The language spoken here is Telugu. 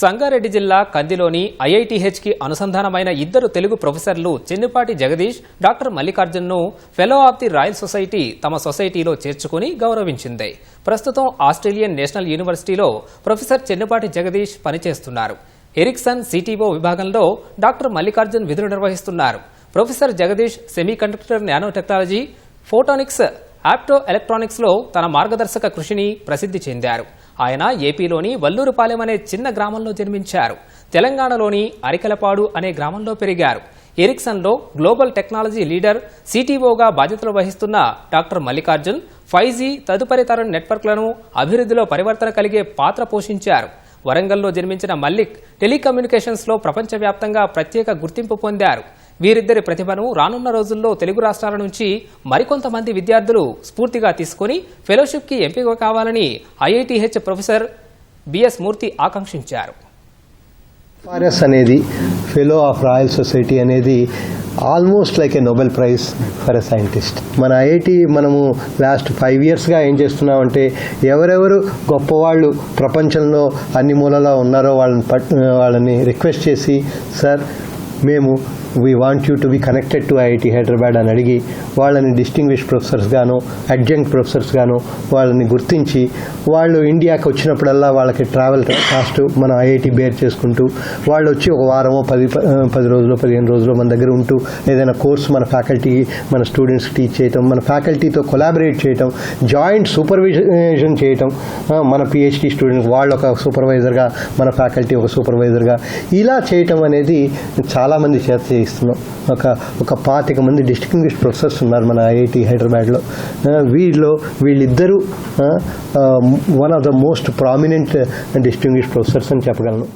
సంగారెడ్డి జిల్లా కందిలోని ఐఐటిహెచ్కి అనుసంధానమైన ఇద్దరు తెలుగు ప్రొఫెసర్లు Chennipati Jagadish doctor మల్లికార్జున్ను fellow of the royal society తమ సొసైటీలో చేర్చుకుని గౌరవించింది. ప్రస్తుతం ఆస్ట్రేలియన్ నేషనల్ యూనివర్సిటీలో ప్రొఫెసర్ చెన్నిపాటి జగదీష్ పనిచేస్తున్నారు. ఎరిక్సన్ సిటీఓ విభాగంలో డాక్టర్ మల్లికార్జున్ విధులు నిర్వహిస్తున్నారు. Professor Jagadish semiconductor nanotechnology photonics opto ఎలక్ట్రానిక్స్లో తన మార్గదర్శక కృషిని ప్రసిద్ధి చెందారు. ఆయన ఏపీలోని వల్లూరుపాలెం అనే చిన్న గ్రామంలో జన్మించారు. తెలంగాణలోని అరికలపాడు అనే గ్రామంలో పెరిగారు. ఎరిక్సన్లో గ్లోబల్ టెక్నాలజీ లీడర్ సిటీఓగా బాధ్యతలు వహిస్తున్న డాక్టర్ మల్లికార్జున్ ఫైవ్ జీ తదుపరి తరం నెట్వర్క్లను అభివృద్ధిలో పరివర్తన కలిగే పాత్ర పోషించారు. వరంగల్లో జన్మించిన మల్లిక్ టెలికమ్యూనికేషన్స్లో ప్రపంచవ్యాప్తంగా ప్రత్యేక గుర్తింపు పొందారు. వీరిద్దరి ప్రతిభను రానున్న రోజుల్లో తెలుగు రాష్ట్రాల నుంచి మరికొంతమంది విద్యార్థులు స్ఫూర్తిగా తీసుకుని ఫెలోషిప్కి ఎంపిక కావాలని ఐఐటిహెచ్ ప్రొఫెసర్ బిఎస్ మూర్తి ఆకాంక్షించారు. ఎఫ్ఆర్ఎస్ అనేది ఫెలో ఆఫ్ రాయల్ సొసైటీ అనేది almost like a Nobel prize for a scientist. మన ఐఐటి మనము లాస్ట్ ఫైవ్ ఇయర్స్గా ఏం చేస్తున్నామంటే ఎవరెవరు గొప్పవాళ్ళు ప్రపంచంలో అన్ని మూలలో ఉన్నారో వాళ్ళని వాళ్ళని రిక్వెస్ట్ చేసి సార్ మేము we want you to be connected to IIT Hyderabad అని అడిగి వాళ్ళని డిస్టింగ్విష్ ప్రొఫెసర్స్ గాను అడ్జంక్ట్ ప్రొఫెసర్స్ గాను వాళ్ళని గుర్తించి వాళ్ళు ఇండియాకి వచ్చినప్పుడల్లా వాళ్ళకి ట్రావెల్ కాస్ట్ మన ఐఐటి బేర్ చేసుకుంటూ వాళ్ళు వచ్చి ఒక వారమో పది ప- పది రోజులు పదిహేను రోజులు మన దగ్గర ఉంటూ ఏదైనా కోర్సు మన ఫ్యాకల్టీ మన స్టూడెంట్స్కి టీచ్ చేయటం మన ఫ్యాకల్టీతో కొలాబరేట్ చేయటం జాయింట్ సూపర్విజన్ చేయటం మన పిహెచ్డి స్టూడెంట్ వాళ్ళు ఒక సూపర్వైజర్గా మన ఫ్యాకల్టీ ఒక సూపర్వైజర్గా ఇలా చేయటం అనేది చాలామంది చేత ఇస్తున్నాం. ఒక ఒక పాతిక మంది డిస్టింగ్విష్ ప్రొఫెసర్స్ ఉన్నారు మన ఐఐటి హైదరాబాద్లో. వీళ్ళు వీళ్ళిద్దరూ one of the most prominent distinguish professors అని చెప్పగలను.